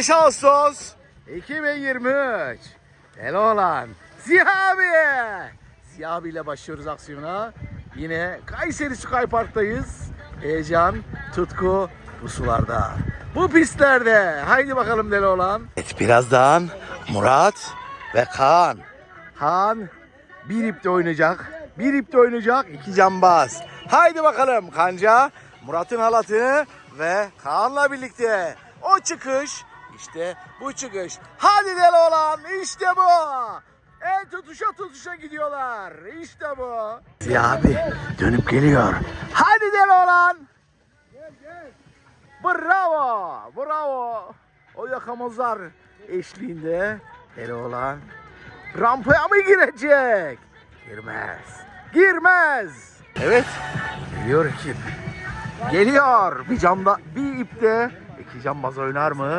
15 Ağustos 2023. Deli olan Siyah abi. Siyah abiyle başlıyoruz aksiyona. Yine Kayseri Sky Park'tayız. Heyecan, tutku bu sularda. Bu pistlerde. Haydi bakalım deli olan. Evet birazdan Murat ve Kaan. Kaan bir ipte oynayacak. Bir ipte oynayacak. iki cambaz. Haydi bakalım kanca. Murat'ın halatını ve Kaan'la birlikte o çıkış işte bu çıkış. Hadi deli olan işte bu. El tutuşa tutuşa gidiyorlar. İşte bu. Ziya abi dönüp geliyor. Hadi deli olan. Bravo. Bravo. O yakamazlar eşliğinde deli olan rampaya mı girecek? Girmez. Girmez. Evet. Geliyor ekip. Geliyor. Bir camda bir ipte iki cambaz oynar mı?